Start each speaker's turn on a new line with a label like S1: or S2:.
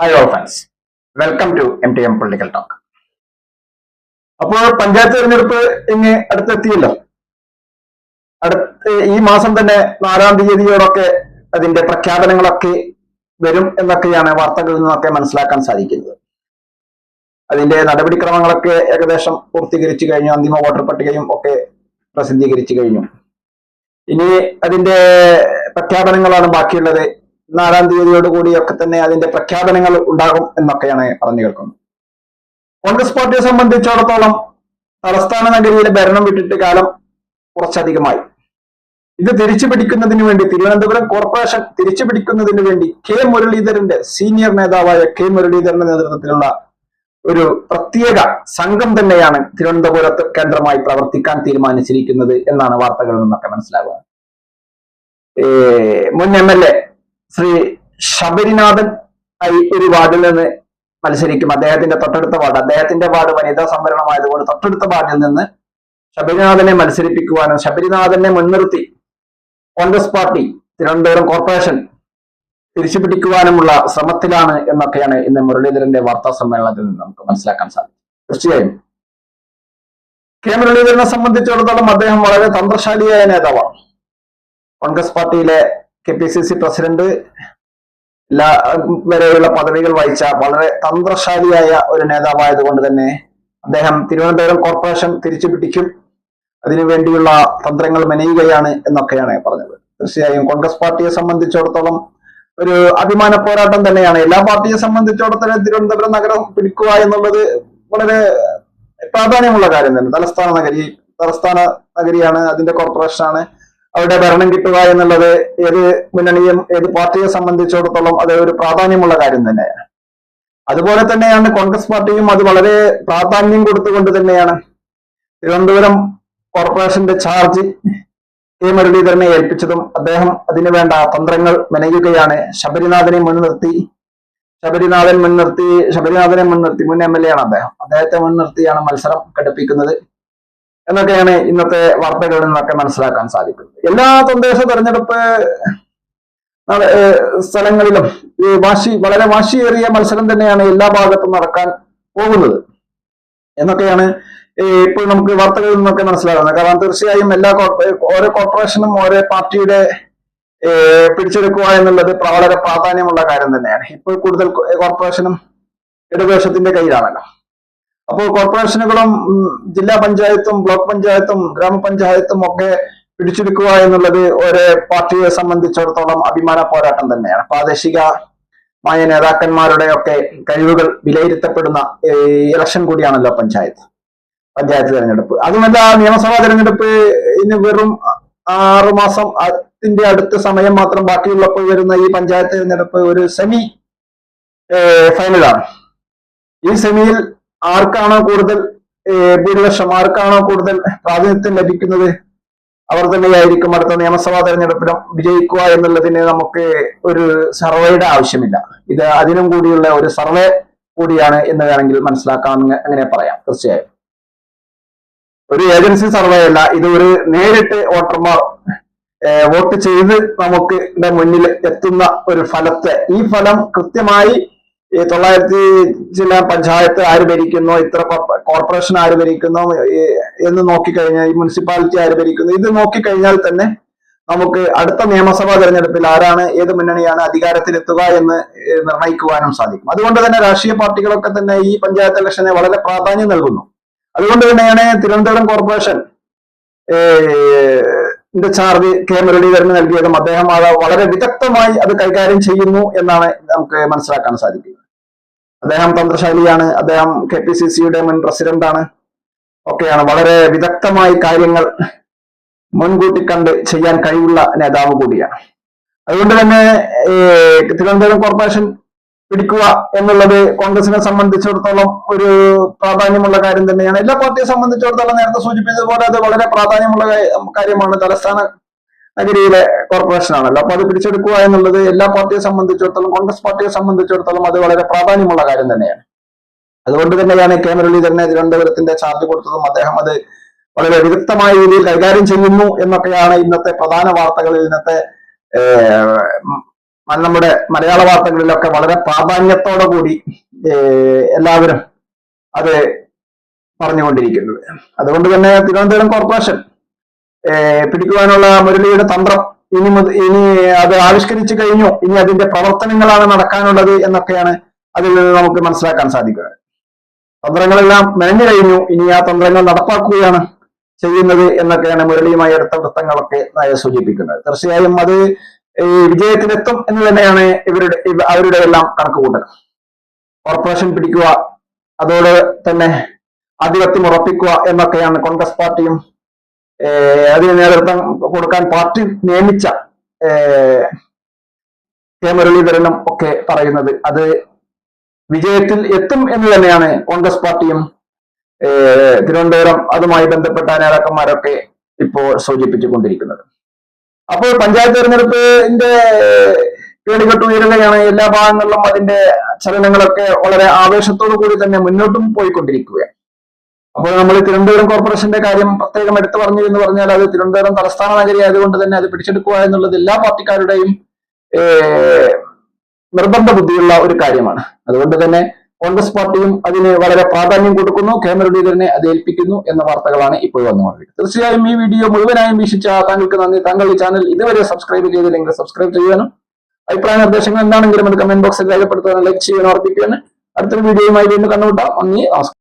S1: hi all friends welcome to M T M political talk അപ്പോൾ പഞ്ചായത്ത് തിരഞ്ഞെടുപ്പ് ഇനി അടുത്തെത്തിയല്ലോ അടുത്ത ഈ മാസം തന്നെ നാലാം തീയതിയോടൊക്കെ അതിന്റെ പ്രഖ്യാപനങ്ങളൊക്കെ വരും എന്നൊക്കെയാണ് വാർത്തകളിൽ നിന്നൊക്കെ മനസ്സിലാക്കാൻ സാധിക്കുന്നത് അതിന്റെ നടപടിക്രമങ്ങളൊക്കെ ഏകദേശം പൂർത്തീകരിച്ചു കഴിഞ്ഞു അന്തിമ വോട്ടർ പട്ടികയും ഒക്കെ പ്രസിദ്ധീകരിച്ചു കഴിഞ്ഞു ഇനി അതിന്റെ പ്രഖ്യാപനങ്ങളാണ് ബാക്കിയുള്ളത് നാലാം ഒക്കെ തന്നെ അതിന്റെ പ്രഖ്യാപനങ്ങൾ ഉണ്ടാകും എന്നൊക്കെയാണ് പറഞ്ഞു കേൾക്കുന്നത് കോൺഗ്രസ് പാർട്ടിയെ സംബന്ധിച്ചിടത്തോളം തലസ്ഥാന നഗരിയിലെ ഭരണം വിട്ടിട്ട് കാലം കുറച്ചധികമായി ഇത് തിരിച്ചു പിടിക്കുന്നതിന് വേണ്ടി തിരുവനന്തപുരം കോർപ്പറേഷൻ തിരിച്ചു പിടിക്കുന്നതിന് വേണ്ടി കെ മുരളീധരന്റെ സീനിയർ നേതാവായ കെ മുരളീധരന്റെ നേതൃത്വത്തിലുള്ള ഒരു പ്രത്യേക സംഘം തന്നെയാണ് തിരുവനന്തപുരത്ത് കേന്ദ്രമായി പ്രവർത്തിക്കാൻ തീരുമാനിച്ചിരിക്കുന്നത് എന്നാണ് വാർത്തകളിൽ നിന്നൊക്കെ മനസ്സിലാകുക മുൻ M L A Shri Sabarinathan ഈ ഒരു വാർഡിൽ നിന്ന് മത്സരിക്കും അദ്ദേഹത്തിന്റെ തൊട്ടടുത്ത വാർഡ് അദ്ദേഹത്തിന്റെ വാർഡ് വനിതാ സംവരണമായതുകൊണ്ട് തൊട്ടടുത്ത വാർഡിൽ നിന്ന് ശബരിനാഥനെ മത്സരിപ്പിക്കുവാനും ശബരിനാഥനെ മുൻനിർത്തി കോൺഗ്രസ് പാർട്ടി തിരുവനന്തപുരം കോർപ്പറേഷൻ തിരിച്ചു പിടിക്കുവാനുമുള്ള ശ്രമത്തിലാണ് എന്നൊക്കെയാണ് ഇന്ന് മുരളീധരന്റെ വാർത്താ സമ്മേളനത്തിൽ നിന്ന് നമുക്ക് മനസ്സിലാക്കാൻ സാധിക്കും തീർച്ചയായും കെ മുരളീധരനെ സംബന്ധിച്ചിടത്തോളം അദ്ദേഹം വളരെ തന്ത്രശാലിയായ നേതാവാണ് കോൺഗ്രസ് പാർട്ടിയിലെ K P C C president വരെയുള്ള പദവികൾ വഹിച്ച വളരെ തന്ത്രശാലിയായ ഒരു നേതാവായതുകൊണ്ട് തന്നെ അദ്ദേഹം തിരുവനന്തപുരം കോർപ്പറേഷൻ തിരിച്ചു പിടിക്കും അതിനുവേണ്ടിയുള്ള തന്ത്രങ്ങൾ മെനയുകയാണ് എന്നൊക്കെയാണ് പറഞ്ഞത് തീർച്ചയായും കോൺഗ്രസ് പാർട്ടിയെ സംബന്ധിച്ചിടത്തോളം ഒരു അഭിമാന പോരാട്ടം തന്നെയാണ് എല്ലാ പാർട്ടിയെ സംബന്ധിച്ചിടത്തോളം തിരുവനന്തപുരം നഗരം പിടിക്കുക എന്നുള്ളത് വളരെ പ്രാധാന്യമുള്ള കാര്യം തന്നെ തലസ്ഥാന നഗരി തലസ്ഥാന നഗരിയാണ് അതിന്റെ കോർപ്പറേഷനാണ് അവിടെ ഭരണം കിട്ടുക എന്നുള്ളത് ഏത് മുന്നണിയും ഏത് പാർട്ടിയെ സംബന്ധിച്ചിടത്തോളം അത് ഒരു പ്രാധാന്യമുള്ള കാര്യം തന്നെയാണ് അതുപോലെ തന്നെയാണ് കോൺഗ്രസ് പാർട്ടിയും അത് വളരെ പ്രാധാന്യം കൊടുത്തുകൊണ്ട് തന്നെയാണ് തിരുവനന്തപുരം കോർപ്പറേഷന്റെ ചാർജ് കെ മുരളീധരനെ ഏൽപ്പിച്ചതും അദ്ദേഹം അതിനുവേണ്ട വേണ്ട തന്ത്രങ്ങൾ മെനയുകയാണ് ശബരിനാഥനെ മുൻനിർത്തി ശബരിനാഥൻ മുൻനിർത്തി ശബരിനാഥനെ മുൻനിർത്തി മുൻ എം എൽ എ ആണ് അദ്ദേഹം അദ്ദേഹത്തെ മുൻനിർത്തിയാണ് മത്സരം ഘടിപ്പിക്കുന്നത് എന്നൊക്കെയാണ് ഇന്നത്തെ വാർത്തകളിൽ നിന്നൊക്കെ മനസ്സിലാക്കാൻ സാധിക്കുന്നത് എല്ലാ തദ്ദേശ തെരഞ്ഞെടുപ്പ് സ്ഥലങ്ങളിലും വാശി വളരെ വാശിയേറിയ മത്സരം തന്നെയാണ് എല്ലാ ഭാഗത്തും നടക്കാൻ പോകുന്നത് എന്നൊക്കെയാണ് ഇപ്പോൾ നമുക്ക് വാർത്തകളിൽ നിന്നൊക്കെ മനസ്സിലാകുന്നത് കാരണം തീർച്ചയായും എല്ലാ ഓരോ കോർപ്പറേഷനും ഓരോ പാർട്ടിയുടെ പിടിച്ചെടുക്കുക എന്നുള്ളത് വളരെ പ്രാധാന്യമുള്ള കാര്യം തന്നെയാണ് ഇപ്പോൾ കൂടുതൽ കോർപ്പറേഷനും ഇടതുപക്ഷത്തിന്റെ കയ്യിലാണല്ലോ അപ്പോൾ കോർപ്പറേഷനുകളും ജില്ലാ പഞ്ചായത്തും ബ്ലോക്ക് പഞ്ചായത്തും ഗ്രാമപഞ്ചായത്തും ഒക്കെ പിടിച്ചെടുക്കുക എന്നുള്ളത് ഒരു പാർട്ടിയെ സംബന്ധിച്ചിടത്തോളം അഭിമാന പോരാട്ടം തന്നെയാണ് പ്രാദേശികമായ നേതാക്കന്മാരുടെ ഒക്കെ കഴിവുകൾ വിലയിരുത്തപ്പെടുന്ന ഇലക്ഷൻ കൂടിയാണല്ലോ പഞ്ചായത്ത് പഞ്ചായത്ത് തെരഞ്ഞെടുപ്പ് അതുമല്ല നിയമസഭാ തെരഞ്ഞെടുപ്പ് ഇന്ന് വെറും ആറുമാസം അതിന്റെ അടുത്ത സമയം മാത്രം ബാക്കിയുള്ളപ്പോൾ വരുന്ന ഈ പഞ്ചായത്ത് തെരഞ്ഞെടുപ്പ് ഒരു സെമി ഫൈനലാണ് ഈ സെമിയിൽ ആർക്കാണോ കൂടുതൽ ഭൂരിപക്ഷം ആർക്കാണോ കൂടുതൽ പ്രാതിനിധ്യം ലഭിക്കുന്നത് അവർ തന്നെയായിരിക്കും അടുത്ത നിയമസഭാ തെരഞ്ഞെടുപ്പിലും വിജയിക്കുക എന്നുള്ളതിന് നമുക്ക് ഒരു സർവേയുടെ ആവശ്യമില്ല ഇത് അതിനും കൂടിയുള്ള ഒരു സർവേ കൂടിയാണ് എന്ന് വേണമെങ്കിൽ മനസ്സിലാക്കാം അങ്ങനെ പറയാം തീർച്ചയായും ഒരു ഏജൻസി സർവേ അല്ല ഇത് ഒരു നേരിട്ട് വോട്ടർമാർ വോട്ട് ചെയ്ത് നമുക്ക് മുന്നിൽ എത്തുന്ന ഒരു ഫലത്തെ ഈ ഫലം കൃത്യമായി ഈ തൊള്ളായിരത്തി ചില പഞ്ചായത്ത് ആര് ഭരിക്കുന്നു ഇത്ര കോർപ്പറേഷൻ ആര് ഭരിക്കുന്നു എന്ന് നോക്കിക്കഴിഞ്ഞാൽ ഈ മുനിസിപ്പാലിറ്റി ആര് ഭരിക്കുന്നു ഇത് നോക്കിക്കഴിഞ്ഞാൽ തന്നെ നമുക്ക് അടുത്ത നിയമസഭാ തെരഞ്ഞെടുപ്പിൽ ആരാണ് ഏത് മുന്നണിയാണ് അധികാരത്തിലെത്തുക എന്ന് നിർണ്ണയിക്കുവാനും സാധിക്കും അതുകൊണ്ട് തന്നെ രാഷ്ട്രീയ പാർട്ടികളൊക്കെ തന്നെ ഈ പഞ്ചായത്ത് ഇലക്ഷനെ വളരെ പ്രാധാന്യം നൽകുന്നു അതുകൊണ്ട് തന്നെയാണ് തിരുവനന്തപുരം കോർപ്പറേഷൻ ചാർജ് കെ മുരളീധരന് നൽകിയതും അദ്ദേഹം വളരെ വിദഗ്ധമായി അത് കൈകാര്യം ചെയ്യുന്നു എന്നാണ് നമുക്ക് മനസ്സിലാക്കാൻ സാധിക്കുന്നത് അദ്ദേഹം തന്ത്രശൈലിയാണ് അദ്ദേഹം കെ പി സി സിയുടെ മുൻ പ്രസിഡന്റാണ് ഒക്കെയാണ് വളരെ വിദഗ്ധമായി കാര്യങ്ങൾ മുൻകൂട്ടി കണ്ട് ചെയ്യാൻ കഴിവുള്ള നേതാവ് കൂടിയാണ് അതുകൊണ്ട് തന്നെ തിരുവനന്തപുരം കോർപ്പറേഷൻ പിടിക്കുക എന്നുള്ളത് കോൺഗ്രസിനെ സംബന്ധിച്ചിടത്തോളം ഒരു പ്രാധാന്യമുള്ള കാര്യം തന്നെയാണ് എല്ലാ പാർട്ടിയെ സംബന്ധിച്ചിടത്തോളം നേരത്തെ സൂചിപ്പിച്ചതുപോലെ അത് വളരെ പ്രാധാന്യമുള്ള കാര്യമാണ് തലസ്ഥാന നഗരിയിലെ കോർപ്പറേഷനാണല്ലോ അപ്പൊ അത് പിടിച്ചെടുക്കുക എന്നുള്ളത് എല്ലാ പാർട്ടിയെ സംബന്ധിച്ചിടത്തോളം കോൺഗ്രസ് പാർട്ടിയെ സംബന്ധിച്ചിടത്തോളം അത് വളരെ പ്രാധാന്യമുള്ള കാര്യം തന്നെയാണ് അതുകൊണ്ട് തന്നെയാണ് കെ മുരളീധരനെ തിരുവനന്തപുരത്തിന്റെ ചാർജ് കൊടുത്തതും അദ്ദേഹം അത് വളരെ വിദഗ്ധമായ രീതിയിൽ കൈകാര്യം ചെയ്യുന്നു എന്നൊക്കെയാണ് ഇന്നത്തെ പ്രധാന വാർത്തകളിൽ ഇന്നത്തെ നമ്മുടെ മലയാള വാർത്തകളിലൊക്കെ വളരെ പ്രാധാന്യത്തോടു കൂടി എല്ലാവരും അത് പറഞ്ഞുകൊണ്ടിരിക്കുന്നത് അതുകൊണ്ട് തന്നെ തിരുവനന്തപുരം കോർപ്പറേഷൻ പിടിക്കുവാനുള്ള മുരളിയുടെ തന്ത്രം ഇനി ഇനി അത് ആവിഷ്കരിച്ചു കഴിഞ്ഞു ഇനി അതിന്റെ പ്രവർത്തനങ്ങളാണ് നടക്കാനുള്ളത് എന്നൊക്കെയാണ് അതിൽ നിന്ന് നമുക്ക് മനസ്സിലാക്കാൻ സാധിക്കുക തന്ത്രങ്ങളെല്ലാം മെനഞ്ഞു കഴിഞ്ഞു ഇനി ആ തന്ത്രങ്ങൾ നടപ്പാക്കുകയാണ് ചെയ്യുന്നത് എന്നൊക്കെയാണ് മുരളിയുമായി അടുത്ത വൃത്തങ്ങളൊക്കെ സൂചിപ്പിക്കുന്നത് തീർച്ചയായും അത് ഈ വിജയത്തിനെത്തും എന്ന് തന്നെയാണ് ഇവരുടെ അവരുടെ എല്ലാം കൂട്ടുക കോർപ്പറേഷൻ പിടിക്കുക അതോടെ തന്നെ ആധിപത്യം ഉറപ്പിക്കുക എന്നൊക്കെയാണ് കോൺഗ്രസ് പാർട്ടിയും അതിന് നേതൃത്വം കൊടുക്കാൻ പാർട്ടി നിയമിച്ച കെ മുരളീധരനും ഒക്കെ പറയുന്നത് അത് വിജയത്തിൽ എത്തും എന്ന് തന്നെയാണ് കോൺഗ്രസ് പാർട്ടിയും തിരുവനന്തപുരം അതുമായി ബന്ധപ്പെട്ട നേതാക്കന്മാരൊക്കെ ഇപ്പോൾ സൂചിപ്പിച്ചുകൊണ്ടിരിക്കുന്നത് അപ്പോൾ പഞ്ചായത്ത് തെരഞ്ഞെടുപ്പിന്റെ കേടുകെട്ട് ഉയരുകയാണ് എല്ലാ ഭാഗങ്ങളിലും അതിന്റെ ചലനങ്ങളൊക്കെ വളരെ ആവേശത്തോടു കൂടി തന്നെ മുന്നോട്ടും പോയിക്കൊണ്ടിരിക്കുകയാണ് അപ്പോൾ നമ്മൾ തിരുവനന്തപുരം കോർപ്പറേഷന്റെ കാര്യം പ്രത്യേകം എടുത്തു പറഞ്ഞു എന്ന് പറഞ്ഞാൽ അത് തിരുവനന്തപുരം തലസ്ഥാന നഗരി ആയതുകൊണ്ട് തന്നെ അത് പിടിച്ചെടുക്കുക എന്നുള്ളത് എല്ലാ പാർട്ടിക്കാരുടെയും നിർബന്ധ ബുദ്ധിയുള്ള ഒരു കാര്യമാണ് അതുകൊണ്ട് തന്നെ കോൺഗ്രസ് പാർട്ടിയും അതിന് വളരെ പ്രാധാന്യം കൊടുക്കുന്നു കെ മുരളീധരനെ അത് ഏൽപ്പിക്കുന്നു എന്ന വാർത്തകളാണ് ഇപ്പോൾ വന്നുകൊണ്ടിരിക്കുന്നത് തീർച്ചയായും ഈ വീഡിയോ മുഴുവനായും വീക്ഷിച്ച താങ്കൾക്ക് നന്ദി താങ്കൾ ഈ ചാനൽ ഇതുവരെ സബ്സ്ക്രൈബ് ചെയ്തില്ലെങ്കിൽ സബ്സ്ക്രൈബ് ചെയ്യാനും അഭിപ്രായ നിർദ്ദേശങ്ങൾ എന്താണെങ്കിലും അത് കമന്റ് ബോക്സിൽ രേഖപ്പെടുത്താനും ലൈക്ക് ചെയ്യാനും ഓർപ്പിക്കുവാനും അടുത്തൊരു വീഡിയോയുമായി വീണ്ടും കണ്ടുമുട്ടാം നന്ദി നമസ്കാരം